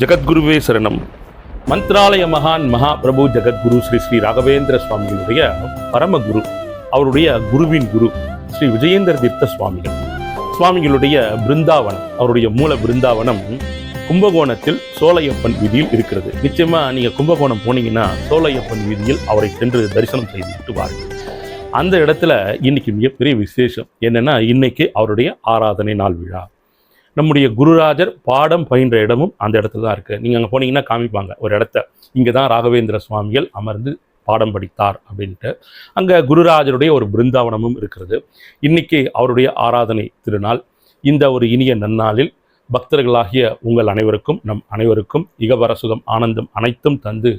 ஜெகத்குருவே சரணம். மந்த்ராலய மகான் மகா பிரபு ஜெகத்குரு ஸ்ரீ ஸ்ரீ ராகவேந்திர சுவாமிகளுடைய பரமகுரு அவருடைய குருவின் குரு ஸ்ரீ விஜயேந்திர தீர்த்த சுவாமிகள். சுவாமிகளுடைய பிருந்தாவனம் அவருடைய மூல பிருந்தாவனம் கும்பகோணத்தில் சோலையப்பன் வீதியில் இருக்கிறது. நிச்சயமாக நீங்கள் கும்பகோணம் போனீங்கன்னா சோலையப்பன் வீதியில் அவரை சென்று தரிசனம் செய்து வாருங்கள். அந்த இடத்துல இன்னைக்கு மிகப்பெரிய விசேஷம் என்னென்னா இன்னைக்கு அவருடைய ஆராதனை நாள் விழா. நம்முடைய குருராஜர் பாடம் பயின்ற இடமும் அந்த இடத்துல தான் இருக்குது நீங்கள் அங்கே போனீங்கன்னா காமிப்பாங்க. ஒரு இடத்த. இங்கே தான் ராகவேந்திர சுவாமிகள் அமர்ந்து பாடம் படித்தார் அப்படின்ட்டு. அங்கே குருராஜருடைய ஒரு பிருந்தாவனமும் இருக்கிறது. இன்னைக்கு அவருடைய ஆராதனை திருநாள். இந்த ஒரு இனிய நன்னாளில் பக்தர்களாகிய உங்கள் அனைவருக்கும் நம் அனைவருக்கும் இகவர சுகம் ஆனந்தம் அனைத்தும் தந்து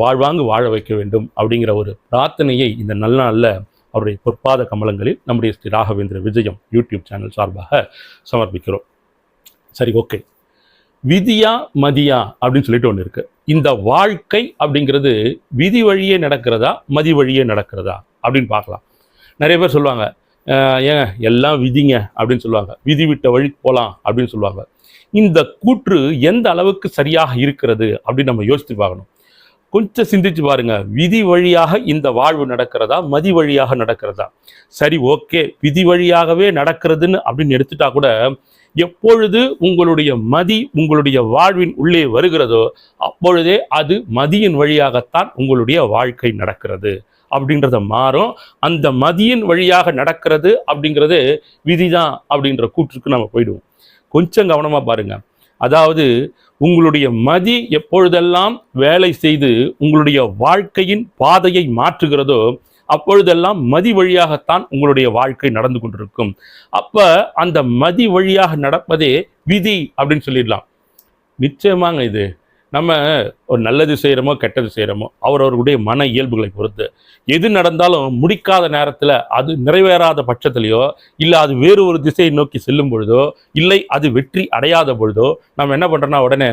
வாழ்வாங்கு வாழ வைக்க வேண்டும் அப்படிங்கிற ஒரு பிரார்த்தனையை இந்த நல்நாளில் அவருடைய பொற்பாத கமலங்களில் நம்முடைய ஸ்ரீ ராகவேந்திர விஜயம் யூடியூப் சேனல் சார்பாக சமர்ப்பிக்கிறோம். சரி ஓகே விதியா மதியா அப்படின்னு சொல்லிட்டு ஒன்று இருக்கு. இந்த வாழ்க்கை அப்படிங்கிறது விதி வழியே நடக்கிறதா மதி வழியே நடக்கிறதா அப்படின்னு பார்க்கலாம். நிறைய பேர் சொல்லுவாங்க "அஹ், ஏங்க எல்லாம் விதிங்க அப்படின்னு சொல்லுவாங்க. விதி விட்ட வழி போகலாம் அப்படின்னு சொல்லுவாங்க. இந்த கூற்று எந்த அளவுக்கு சரியாக இருக்கிறது அப்படின்னு நம்ம யோசித்து பார்க்கணும். கொஞ்சம் சிந்திச்சு பாருங்க. விதி வழியாக இந்த வாழ்வு நடக்கிறதா? மதி வழியாக நடக்கிறதா? சரி ஓகே. விதி வழியாகவே நடக்கிறதுன்னு அப்படின்னு எடுத்துட்டா கூட எப்பொழுது உங்களுடைய மதி உங்களுடைய வாழ்வின் உள்ளே வருகிறதோ அப்பொழுதே அது மதியின் வழியாகத்தான் உங்களுடைய வாழ்க்கை நடக்கிறது அப்படின்றத மாறும். அந்த மதியின் வழியாக நடக்கிறது அப்படிங்கிறது விதிதான் அப்படின்ற கூற்றுக்கு நம்ம போயிடுவோம். கொஞ்சம் கவனமாக பாருங்கள் அதாவது உங்களுடைய மதி எப்பொழுதெல்லாம் வேலை செய்து உங்களுடைய வாழ்க்கையின் பாதையை மாற்றுகிறதோ அப்பொழுதெல்லாம் மதி வழியாகத்தான் உங்களுடைய வாழ்க்கை நடந்து கொண்டிருக்கும். அப்போ அந்த மதி வழியாக நடப்பதே விதி அப்படின்னு சொல்லிடலாம். நிச்சயமாங்க இது. நம்ம ஒரு நல்லது செய்கிறோமோ கெட்டது செய்கிறோமோ அவரவர்களுடைய மன இயல்புகளை பொறுத்து. எது நடந்தாலும் முடிக்காத நேரத்தில் அது நிறைவேறாத பட்சத்துலையோ இல்லை அது வேறு ஒரு திசையை நோக்கி செல்லும் பொழுதோ இல்லை அது வெற்றி அடையாத பொழுதோ நம்ம என்ன பண்ணுறோன்னா உடனே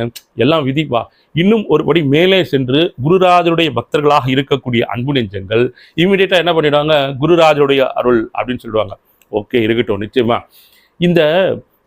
எல்லாம் விதிப்பா இன்னும் ஒருபடி மேலே சென்று குருராஜருடைய பக்தர்களாக இருக்கக்கூடிய அன்பு நெஞ்சங்கள் இமீடியட்டாக என்ன பண்ணிடுவாங்க? குருராஜருடைய அருள் அப்படின்னு சொல்லுவாங்க. ஓகே இருக்கட்டும் நிச்சயமா. இந்த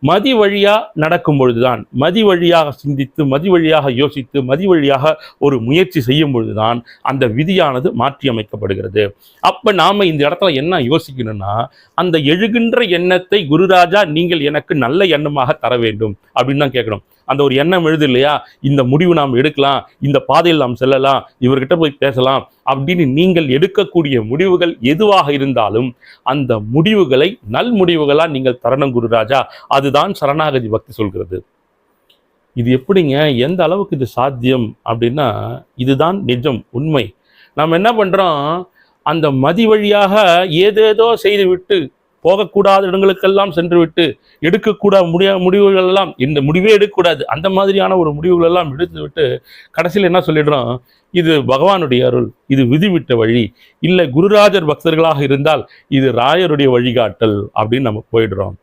மதி வழியாக நடக்கும் பொழுதுதான் மதி வழியாக சிந்தித்து மதி வழியாக யோசித்து மதி வழியாக ஒரு முயற்சி செய்யும் பொழுதுதான் அந்த விதியானது மாற்றி அமைக்கப்படுகிறது அப்போ நாம் இந்த இடத்துல என்ன யோசிக்கணும்னா அந்த எழுகின்ற எண்ணத்தை குருராஜா நீங்கள் எனக்கு நல்ல எண்ணமாக தர வேண்டும் அப்படின்னு தான் கேட்கணும் அந்த ஒரு எண்ணம் எழுது இல்லையா? இந்த முடிவு நாம் எடுக்கலாம் இந்த பாதையில் நாம் செல்லலாம் இவர்கிட்ட போய் பேசலாம் அப்படின்னு நீங்கள் எடுக்கக்கூடிய முடிவுகள் எதுவாக இருந்தாலும் அந்த முடிவுகளை நல் முடிவுகளாக நீங்கள் தரணும் குருராஜா. அதுதான் சரணாகதி பக்தி சொல்கிறது. இது எப்படிங்க? எந்த அளவுக்கு இது சாத்தியம் அப்படின்னா இதுதான் நிஜம் உண்மை. நாம் என்ன பண்ணுறோம் அந்த மதி வழியாக ஏதேதோ செய்து விட்டு போகக்கூடாத இடங்களுக்கெல்லாம் சென்றுவிட்டு எடுக்கக்கூடாத முடிய முடிவுகள் எல்லாம் இந்த முடிவே எடுக்கக்கூடாது. அந்த மாதிரியான ஒரு முடிவுகள் எல்லாம் கடைசியில் என்ன சொல்லிடுறோம்? இது பகவானுடைய அருள் இது விதிவிட்ட வழி. இல்லை குருராஜர் பக்தர்களாக இருந்தால் இது ராயருடைய வழிகாட்டல் அப்படின்னு நம்ம போயிடுறோம்.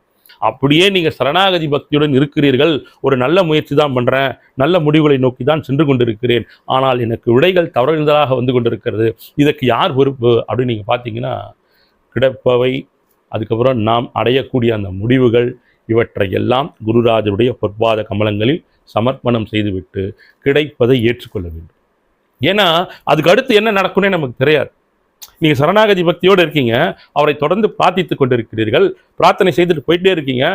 அப்படியே நீங்கள் சரணாகதி பக்தியுடன் இருக்கிறீர்கள். ஒரு நல்ல முயற்சி தான் பண்ணுறேன் நல்ல முடிவுகளை நோக்கி தான் சென்று கொண்டிருக்கிறேன். ஆனால் எனக்கு விடைகள் தவறுதலாக வந்து கொண்டிருக்கிறது. இதற்கு யார் பொறுப்பு அப்படின்னு நீங்கள் பார்த்தீங்கன்னா கிடப்பவை அதுக்கப்புறம் நாம் அடையக்கூடிய அந்த முடிவுகள் இவற்றை எல்லாம் குருராஜருடைய பொற்பாத கமலங்களில் சமர்ப்பணம் செய்துவிட்டு கிடைப்பதை ஏற்றுக்கொள்ள வேண்டும். ஏன்னா அதுக்கு அடுத்து என்ன நடக்கும்னே நமக்கு தெரியாது. நீங்கள் சரணாகதி பக்தியோடு இருக்கீங்க அவரை தொடர்ந்து பிரார்த்தித்து கொண்டிருக்கிறீர்கள் பிரார்த்தனை செய்துட்டு போயிட்டே இருக்கீங்க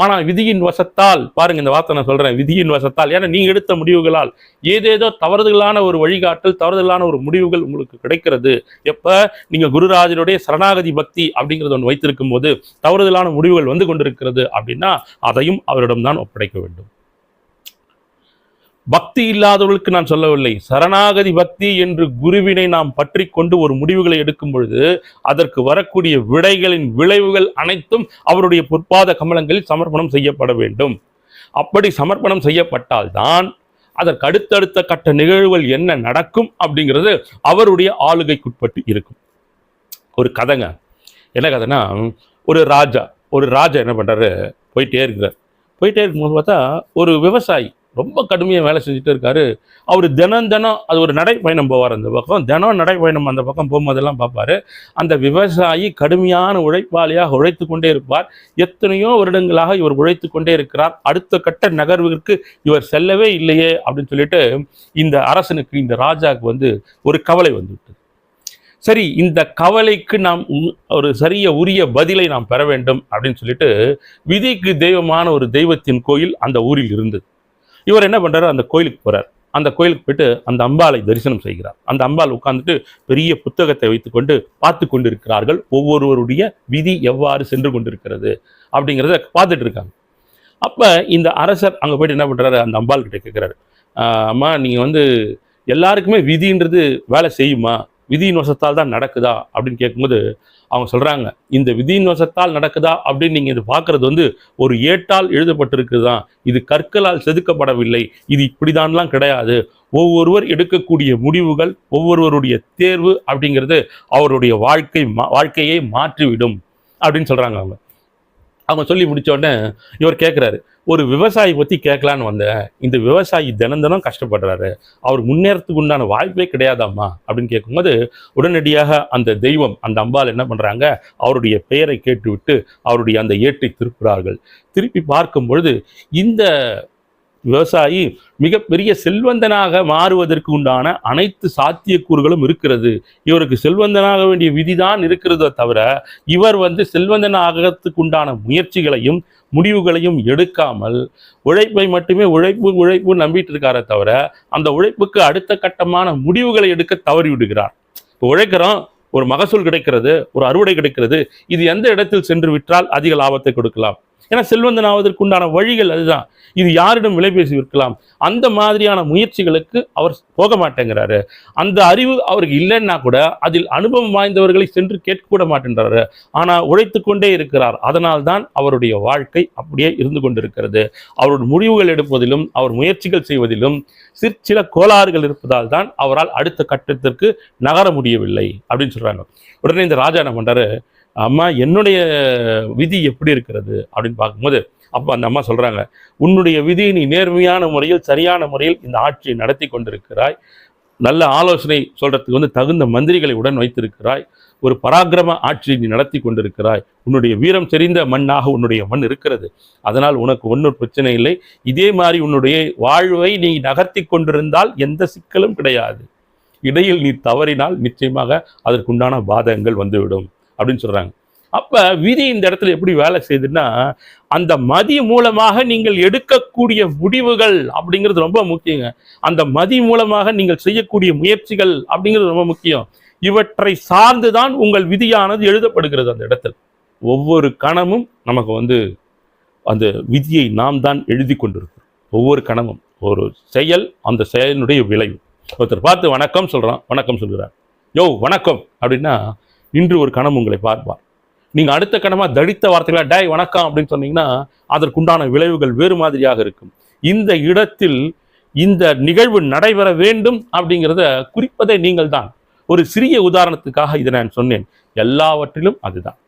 ஆனால் விதியின் வசத்தால் பாருங்க இந்த வார்த்தை நான் சொல்றேன் விதியின் வசத்தால் ஏன்னா நீங்க எடுத்த முடிவுகளால் ஏதேதோ தவறுதலான ஒரு வழிகாட்டல் தவறுதலான ஒரு முடிவுகள் உங்களுக்கு கிடைக்கிறது. எப்ப? நீங்க குருராஜனுடைய சரணாகதி பக்தி அப்படிங்கிறது ஒன்று வைத்திருக்கும் போது தவறுதலான முடிவுகள் வந்து கொண்டிருக்கிறது அப்படின்னா அதையும் அவரிடம் தான் ஒப்படைக்க வேண்டும். பக்தி இல்லாதவர்களுக்கு நான் சொல்லவில்லை. சரணாகதி பக்தி என்று குருவினை நாம் பற்றி கொண்டு ஒரு முடிவுகளை எடுக்கும் பொழுது அதற்கு வரக்கூடிய விடைகளின் விளைவுகள் அனைத்தும் அவருடைய பொற்பாத கமலங்களில் சமர்ப்பணம் செய்யப்பட வேண்டும். அப்படி சமர்ப்பணம் செய்யப்பட்டால்தான் அதற்கு அடுத்தடுத்த கட்ட நிகழ்வுகள் என்ன நடக்கும் அப்படிங்கிறது அவருடைய ஆளுகைக்குட்பட்டு இருக்கும். ஒரு கதைங்க. என்ன கதைனா ஒரு ராஜா ஒரு ராஜா என்ன பண்ணுறாரு போயிட்டே இருக்கிறார். போயிட்டே இருக்கும்போது பார்த்தா ஒரு விவசாயி ரொம்ப கடுமையாக வேலை செஞ்சுட்டு இருக்காரு. அவர் தினம் தினம் அது ஒரு நடைப்பயணம் போவார் அந்த பக்கம். தினம் நடைப்பயணம் அந்த பக்கம் போகும்போதெல்லாம் பார்ப்பாரு. அந்த விவசாயி கடுமையான உழைப்பாளியாக உழைத்து கொண்டே இருப்பார். எத்தனையோ வருடங்களாக இவர் உழைத்து கொண்டே இருக்கிறார். அடுத்த கட்ட நகர்விற்கு இவர் செல்லவே இல்லையே அப்படின்னு சொல்லிட்டு இந்த அரசனுக்கு இந்த ராஜாவுக்கு வந்து ஒரு கவலை வந்துவிட்டது சரி இந்த கவலைக்கு நாம் ஒரு சரிய உரிய பதிலை நாம் பெற வேண்டும் அப்படின்னு சொல்லிட்டு விதிக்கு தெய்வமான ஒரு தெய்வத்தின் கோயில் அந்த ஊரில் இருந்தது. இவர் என்ன பண்ணுறாரு அந்த கோயிலுக்கு போகிறார் அந்த கோயிலுக்கு போயிட்டு அந்த அம்பாளை தரிசனம் செய்கிறார். அந்த அம்பாள் உட்கார்ந்துட்டு பெரிய புத்தகத்தை வைத்துக்கொண்டு பார்த்து கொண்டிருக்கிறார்கள். ஒவ்வொருவருடைய விதி எவ்வாறு சென்று கொண்டிருக்கிறது அப்படிங்கிறத பார்த்துட்டு இருக்காங்க. அப்போ இந்த அரசர் அங்கே போயிட்டு என்ன பண்ணுறாரு அந்த அம்பாள் கிட்ட கேட்குறாரு அம்மா நீங்கள் வந்து எல்லாருக்குமே விதின்றது வேலை செய்யுமா? விதியின் வசத்தால் தான் நடக்குதா? அப்படின்னு கேட்கும்போது அவங்க சொல்கிறாங்க இந்த விதியின் வசத்தால் நடக்குதா அப்படின்னு நீங்கள் இது பார்க்குறது வந்து ஒரு ஏட்டால் எழுதப்பட்டிருக்குது தான் இது கற்களால் செதுக்கப்படவில்லை. இது இப்படிதான்லாம் கிடையாது. ஒவ்வொருவர் எடுக்கக்கூடிய முடிவுகள் ஒவ்வொருவருடைய தேர்வு அப்படிங்கிறது அவருடைய வாழ்க்கை மா- வாழ்க்கையை மாற்றிவிடும் அப்படின்னு சொல்கிறாங்க அவங்க. அவங்க சொல்லி முடித்தோடனே இவர் கேட்குறாரு ஒரு விவசாயி பற்றி கேட்கலான்னு வந்தேன். இந்த விவசாயி தினம் தினம் கஷ்டப்படுறாரு. அவர் முன்னேறத்துக்கு உண்டான வாய்ப்பே கிடையாதாம்மா? அப்படின்னு கேட்கும்போது உடனடியாக அந்த தெய்வம் அந்த அம்பாள் என்ன பண்ணுறாங்க அவருடைய பெயரை கேட்டுவிட்டு அவருடைய அந்த ஏட்டை திருப்புறார்கள் திருப்பி பார்க்கும் பொழுது இந்த விவசாயி மிகப்பெரிய செல்வந்தனாக மாறுவதற்கு உண்டான அனைத்து சாத்தியக்கூறுகளும் இருக்கிறது. இவருக்கு செல்வந்தனாக வேண்டிய விதிதான் இருக்கிறதோ தவிர இவர் வந்து செல்வந்தனாகத்துக்கு உண்டான முயற்சிகளையும் முடிவுகளையும் எடுக்காமல் உழைப்பை மட்டுமே உழைப்பு உழைப்பு நம்பிட்டு இருக்காரே தவிர அந்த உழைப்புக்கு அடுத்த கட்டமான முடிவுகளை எடுக்க தவறி விடுகிறார். இப்போ உழைக்கிறோம் ஒரு மகசூல் கிடைக்கிறது ஒரு அறுவடை கிடைக்கிறது இது எந்த இடத்தில் சென்று விற்றால் அதிக லாபத்தை கொடுக்கலாம்? ஏன்னா செல்வந்தன் ஆவதற்கு உண்டான வழிகள் அதுதான். இது யாரிடம் விலை பேசி விற்கலாம்? அந்த மாதிரியான முயற்சிகளுக்கு அவர் போக மாட்டேங்கிறாரு. அந்த அறிவு அவருக்கு இல்லைன்னா கூட அதில் அனுபவம் வாய்ந்தவர்களை சென்று கேட்கக்கூட மாட்டேன்றாரு. ஆனால் உழைத்து கொண்டே இருக்கிறார். அதனால்தான் அவருடைய வாழ்க்கை அப்படியே இருந்து கொண்டிருக்கிறது. அவருடைய முடிவுகள் எடுப்பதிலும் அவர் முயற்சிகள் செய்வதிலும் சிற்சில கோளாறுகள் இருப்பதால் தான் அவரால் அடுத்த கட்டத்திற்கு நகர முடியவில்லை அப்படின்னு சொல்றாங்க. உடனே இந்த ராஜா என்ன பண்ணுறாரு அம்மா என்னுடைய விதி எப்படி இருக்கிறது அப்படின்னு பார்க்கும்போது அப்போ அந்த அம்மா சொல்கிறாங்க உன்னுடைய விதி நீ நேர்மையான முறையில் சரியான முறையில் இந்த ஆட்சியை நடத்தி கொண்டிருக்கிறாய். நல்ல ஆலோசனை சொல்கிறதுக்கு வந்து தகுந்த மந்திரிகளை உடன் வைத்திருக்கிறாய். ஒரு பராக்கிரம ஆட்சியை நீ நடத்தி கொண்டிருக்கிறாய். உன்னுடைய வீரம் தெரிந்த மண்ணாக உன்னுடைய மண் இருக்கிறது. அதனால் உனக்கு ஒன்றும் பிரச்சனை இல்லை. இதே மாதிரி உன்னுடைய வாழ்வை நீ நகர்த்தி கொண்டிருந்தால் எந்த சிக்கலும் கிடையாது. இடையில் நீ தவறினால் நிச்சயமாக அதற்குண்டான பாதகங்கள் வந்துவிடும். அப்படின்னு சொல்கிறாங்க அப்போ விதி இந்த இடத்துல எப்படி வேலை செய்யுதுன்னா அந்த மதி மூலமாக நீங்கள் எடுக்கக்கூடிய முடிவுகள் அப்படிங்கிறது ரொம்ப முக்கியங்க. அந்த மதி மூலமாக நீங்கள் செய்யக்கூடிய முயற்சிகள் அப்படிங்கிறது ரொம்ப முக்கியம். இவற்றை சார்ந்துதான் உங்கள் விதியானது எழுதப்படுகிறது அந்த இடத்தில். ஒவ்வொரு கணமும் நமக்கு வந்து அந்த விதியை நாம் தான் எழுதி கொண்டிருக்கிறோம். ஒவ்வொரு கணமும் ஒரு செயல் அந்த செயலினுடைய விளைவு. ஒருத்தர் பார்த்து வணக்கம் சொல்கிறான் வணக்கம் சொல்கிறார். யோ வணக்கம் அப்படின்னா இன்று ஒரு கணம் உங்களை பார்ப்பார். நீங்கள் அடுத்த கணமாக தடித்த வார்த்தைகளாக டேய் வணக்கம் அப்படின்னு சொன்னீங்கன்னா அதற்குண்டான விளைவுகள் வேறு மாதிரியாக இருக்கும். இந்த இடத்தில் இந்த நிகழ்வு நடைபெற வேண்டும் அப்படிங்கிறத குறிப்பதே நீங்கள் தான். ஒரு சிறிய உதாரணத்துக்காக இதை நான் சொன்னேன். எல்லாவற்றிலும் அதுதான்.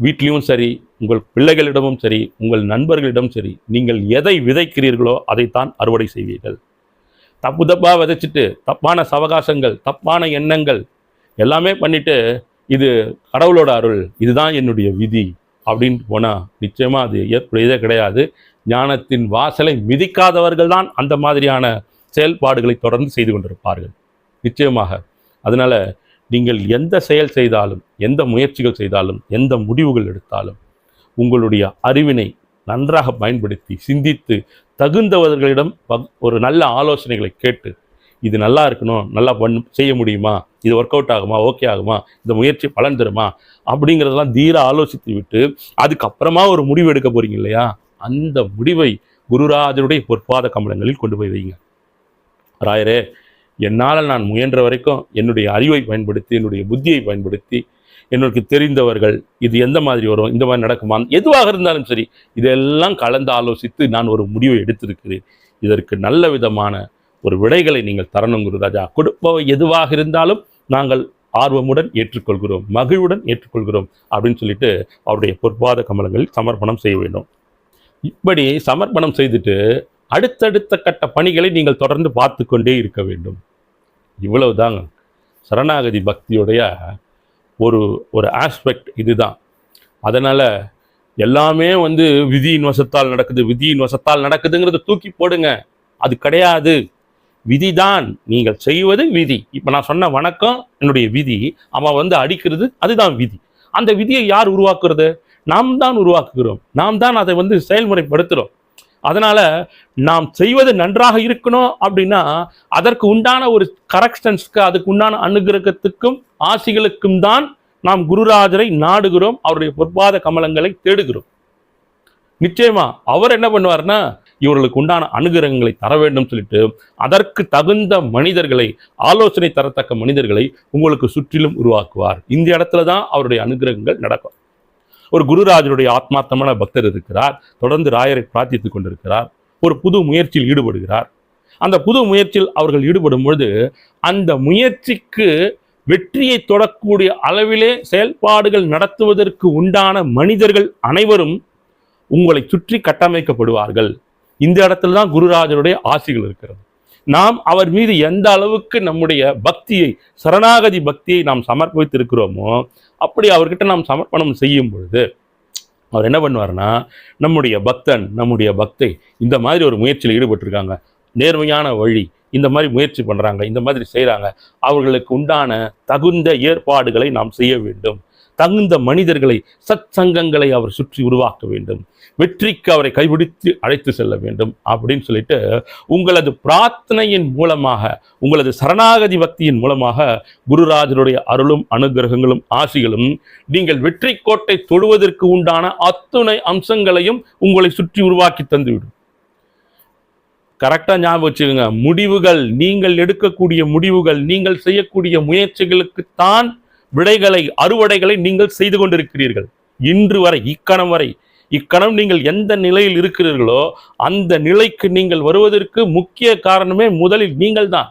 வீட்லேயும் சரி உங்கள் பிள்ளைகளிடமும் சரி உங்கள் நண்பர்களிடம் சரி நீங்கள் எதை விதைக்கிறீர்களோ அதைத்தான் அறுவடை செய்வீர்கள். தப்பு தப்பாக விதைச்சிட்டு தப்பான சவகாசங்கள் தப்பான எண்ணங்கள் எல்லாமே பண்ணிட்டு இது கடவுளோட அருள் இதுதான் என்னுடைய விதி அப்படின்னு போனால் நிச்சயமாக அது ஏற்புடையதே கிடையாது. ஞானத்தின் வாசலை மிதிக்காதவர்கள் தான் அந்த மாதிரியான செயல்பாடுகளை தொடர்ந்து செய்து கொண்டிருப்பார்கள். நிச்சயமாக. அதனால் நீங்கள் எந்த செயல் செய்தாலும் எந்த முயற்சிகள் செய்தாலும் எந்த முடிவுகள் எடுத்தாலும் உங்களுடைய அறிவினை நன்றாக பயன்படுத்தி சிந்தித்து தகுந்தவர்களிடம் ஒரு நல்ல ஆலோசனைகளை கேட்டு இது நல்லா இருக்கணும் நல்லா பண்ண செய்ய முடியுமா? இது ஒர்க் அவுட் ஆகுமா? ஓகே ஆகுமா? இந்த முயற்சி பலன் தருமா? அப்படிங்கிறதெல்லாம் தீர ஆலோசித்து விட்டு அதுக்கப்புறமா ஒரு முடிவு எடுக்க போகிறீங்க இல்லையா? அந்த முடிவை குருராஜருடைய பொற்பாத கமலங்களில் கொண்டு போய் வைங்க. ராயரே என்னால் நான் முயன்ற வரைக்கும் என்னுடைய அறிவை பயன்படுத்தி என்னுடைய புத்தியை பயன்படுத்தி என்னுக்கு தெரிந்தவர்கள் இது எந்த மாதிரி வரும் இந்த மாதிரி நடக்குமா? எதுவாக இருந்தாலும் சரி இதெல்லாம் கலந்து ஆலோசித்து நான் ஒரு முடிவை எடுத்திருக்கிறேன். இதற்கு நல்ல விதமான ஒரு விடைகளை நீங்கள் தரணும் குருராஜா. கொடுப்பவை எதுவாக இருந்தாலும் நாங்கள் ஆர்வமுடன் ஏற்றுக்கொள்கிறோம் மகிழ்வுடன் ஏற்றுக்கொள்கிறோம் அப்படின்னு சொல்லிட்டு அவருடைய பொற்பாத கமலங்களில் சமர்ப்பணம் செய்ய வேண்டும். இப்படி சமர்ப்பணம் செய்துட்டு அடுத்தடுத்த கட்ட பணிகளை நீங்கள் தொடர்ந்து பார்த்து கொண்டே இருக்க வேண்டும். இவ்வளவுதாங்க. சரணாகதி பக்தியுடைய ஒரு ஒரு ஆஸ்பெக்ட் இதுதான். அதனால் எல்லாமே வந்து விதியின் வசத்தால் நடக்குது விதியின் வசத்தால் நடக்குதுங்கிறத தூக்கி போடுங்க. அது கிடையாது. விதிதான் நீங்கள் செய்வது விதி. இப்போ நான் சொன்ன வணக்கம் என்னுடைய விதி. அவன் வந்து அடிக்கிறது அதுதான் விதி. அந்த விதியை யார் உருவாக்குறது? நாம் தான் உருவாக்குகிறோம். நாம் தான் அதை வந்து செயல்முறைப்படுத்துகிறோம் அதனால் நாம் செய்வது நன்றாக இருக்கணும் அப்படின்னா அதற்கு உண்டான ஒரு கரெக்ஷன்ஸ்க்கு அதுக்கு உண்டான அனுகிரகத்துக்கும் ஆசிகளுக்கும் தான் நாம் குருராஜரை நாடுகிறோம் அவருடைய பொற்பாத கமலங்களை தேடுகிறோம். நிச்சயமா அவர் என்ன பண்ணுவார்னா இவர்களுக்கு உண்டான அனுகிரகங்களை தர வேண்டும் சொல்லிட்டு அதற்கு தகுந்த மனிதர்களை ஆலோசனை தரத்தக்க மனிதர்களை உங்களுக்கு சுற்றிலும் உருவாக்குவார். இந்த இடத்துல தான் அவருடைய அனுகிரகங்கள் நடக்கும். ஒரு குருராஜருடைய ஆத்மார்த்தமான பக்தர் இருக்கிறார். தொடர்ந்து ராயரை பிரார்த்தித்துக் கொண்டிருக்கிறார். ஒரு புது முயற்சியில் ஈடுபடுகிறார். அந்த புது முயற்சியில் அவர்கள் ஈடுபடும் பொழுது அந்த முயற்சிக்கு வெற்றியை தொடக்கூடிய அளவிலே செயல்பாடுகள் நடத்துவதற்கு உண்டான மனிதர்கள் அனைவரும் உங்களை சுற்றி கட்டமைக்கப்படுவார்கள். இந்த இடத்துல தான் குருராஜருடைய ஆசிகள் இருக்கிறது. நாம் அவர் மீது எந்த அளவுக்கு நம்முடைய பக்தியை சரணாகதி பக்தியை நாம் சமர்ப்பித்து இருக்கிறோமோ அப்படி அவர்கிட்ட நாம் சமர்ப்பணம் செய்யும் பொழுது அவர் என்ன பண்ணுவார்னா நம்முடைய பக்தன் நம்முடைய பக்தை இந்த மாதிரி ஒரு முயற்சியில் ஈடுபட்டிருக்காங்க. நேர்மையான வழி இந்த மாதிரி முயற்சி பண்ணுறாங்க இந்த மாதிரி செய்கிறாங்க அவர்களுக்கு உண்டான தகுந்த ஏற்பாடுகளை நாம் செய்ய வேண்டும். தகுந்த மனிதர்களை சத் சங்கங்களை அவர் சுற்றி உருவாக்க வேண்டும். வெற்றிக்கு அவரை கைபிடித்து அழைத்து செல்ல வேண்டும் அப்படின்னு சொல்லிட்டு உங்களது பிரார்த்தனையின் மூலமாக உங்களது சரணாகதி பக்தியின் மூலமாக குருராஜருடைய அருளும் அனுகிரகங்களும் ஆசிகளும் நீங்கள் வெற்றி கோட்டை தொடுவதற்கு உண்டான அத்துணை அம்சங்களையும் உங்களை சுற்றி உருவாக்கி தந்துவிடும். கரெக்டாக ஞாபகம் வச்சுக்கோங்க. முடிவுகள் நீங்கள் எடுக்கக்கூடிய முடிவுகள் நீங்கள் செய்யக்கூடிய முயற்சிகளுக்குத்தான் விடைகளை அறுவடைகளை நீங்கள் செய்து கொண்டிருக்கிறீர்கள். இன்று வரை இக்கணம் வரை இக்கணம் நீங்கள் எந்த நிலையில் இருக்கிறீர்களோ அந்த நிலைக்கு நீங்கள் வருவதற்கு முக்கிய காரணமே முதலில் நீங்கள் தான்.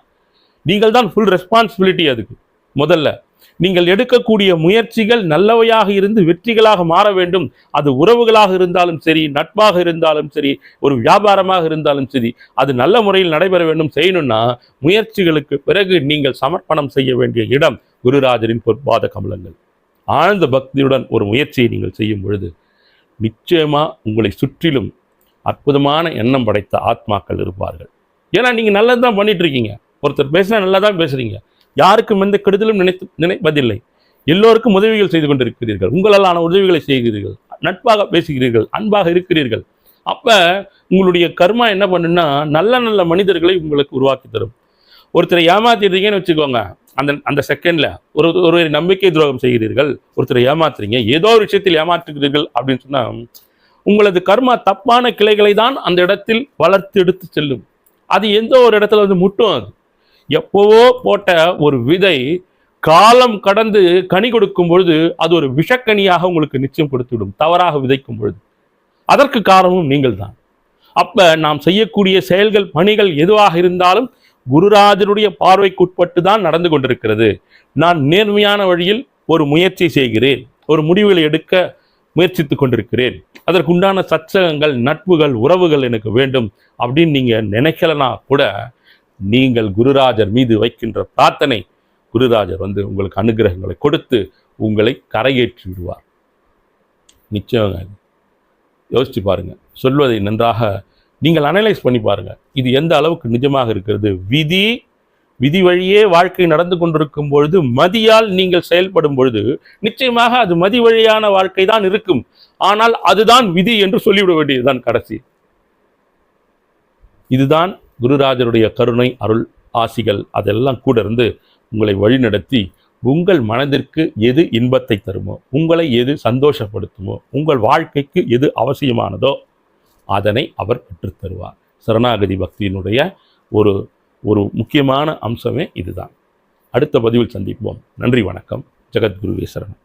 நீங்கள் தான் ஃபுல் ரெஸ்பான்சிபிலிட்டி அதுக்கு முதல்ல. நீங்கள் எடுக்கக்கூடிய முயற்சிகள் நல்லவையாக இருந்து வெற்றிகளாக மாற வேண்டும். அது உறவுகளாக இருந்தாலும் சரி நட்பாக இருந்தாலும் சரி ஒரு வியாபாரமாக இருந்தாலும் சரி அது நல்ல முறையில் நடைபெற வேண்டும். செய்யணும்னா முயற்சிகளுக்கு பிறகு நீங்கள் சமர்ப்பணம் செய்ய வேண்டிய இடம். குருராஜரின் பொற்பாத கமலங்கள். ஆழ்ந்த பக்தியுடன் ஒரு முயற்சியை நீங்கள் செய்யும் பொழுது நிச்சயமாக உங்களை சுற்றிலும் அற்புதமான எண்ணம் படைத்த ஆத்மாக்கள் இருப்பார்கள். ஏன்னா நீங்கள் நல்லது தான் பண்ணிட்டு இருக்கீங்க ஒருத்தர் பேசினா நல்லா தான் பேசுகிறீங்க யாருக்கும் எந்த கெடுதலும் நினைத்து நினைப்பதில்லை. எல்லோருக்கும் உதவிகள் செய்து கொண்டிருக்கிறீர்கள். உங்களாலான உதவிகளை செய்கிறீர்கள். நட்பாக பேசுகிறீர்கள். அன்பாக இருக்கிறீர்கள். அப்போ உங்களுடைய கர்மா என்ன பண்ணுன்னா நல்ல நல்ல மனிதர்களை உங்களுக்கு உருவாக்கி தரும். ஒருத்தரை ஏமாத்திடுறீங்கன்னு வச்சுக்கோங்க. அந்த அந்த செகண்ட்ல ஒரு ஒரு நம்பிக்கை துரோகம் செய்கிறீர்கள் ஒருத்தரை ஏமாத்துறீங்க ஏதோ ஒரு விஷயத்தில் ஏமாற்றுகிறீர்கள் அப்படின்னு சொன்னா உங்களது கர்மா தப்பான கிளைகளை தான் அந்த இடத்தில் வளர்த்து எடுத்து செல்லும். அது எந்த ஒரு இடத்துல வந்து முட்டும் அது? எப்போவோ போட்ட ஒரு விதை காலம் கடந்து கனி கொடுக்கும் பொழுது அது ஒரு விஷக்கனியாக உங்களுக்கு நிச்சயம் கொடுத்துவிடும் தவறாக விதைக்கும் பொழுது. அதற்கு காரணமும் நீங்கள் தான் அப்ப நாம் செய்யக்கூடிய செயல்கள் பணிகள் எதுவாக இருந்தாலும் குருராஜனுடைய பார்வைக்குட்பட்டு தான் நடந்து கொண்டிருக்கிறது. நான் நேர்மையான வழியில் ஒரு முயற்சி செய்கிறேன். ஒரு முடிவுகளை எடுக்க முயற்சித்துக் கொண்டிருக்கிறேன். அதற்குண்டான சச்சகங்கள் நட்புகள் உறவுகள் எனக்கு வேண்டும் அப்படின்னு நீங்க நினைக்கலனா கூட நீங்கள் குருராஜர் மீது வைக்கின்ற பிரார்த்தனை குருராஜர் வந்து உங்களுக்கு அனுகிரகங்களை கொடுத்து உங்களை கரையேற்றி விடுவார். நிச்சயமாக. யோசிச்சு பாருங்க. சொல்வதை நன்றாக நீங்கள் அனலைஸ் பண்ணி பாருங்க. இது எந்த அளவுக்கு நிஜமாக இருக்கிறது? விதி விதி வழியே வாழ்க்கை நடந்து கொண்டிருக்கும் பொழுது மதியால் நீங்கள் செயல்படும் பொழுது நிச்சயமாக அது மதி வழியான வாழ்க்கை தான் இருக்கும். ஆனால் அதுதான் விதி என்று சொல்லிவிட வேண்டியதுதான் கடைசி. இதுதான் குருராஜருடைய கருணை அருள் ஆசிகள். அதெல்லாம் கூட இருந்து உங்களை வழிநடத்தி உங்கள் மனதிற்கு எது இன்பத்தை தருமோ உங்களை எது சந்தோஷப்படுத்துமோ உங்கள் வாழ்க்கைக்கு எது அவசியமானதோ அதனை அவர் பெற்றுத்தருவார் சரணாகதி பக்தியினுடைய ஒரு ஒரு முக்கியமான அம்சமே இதுதான். அடுத்த பதிவில் சந்திப்போம். நன்றி வணக்கம். ஜெகத்குருவே சரணம்.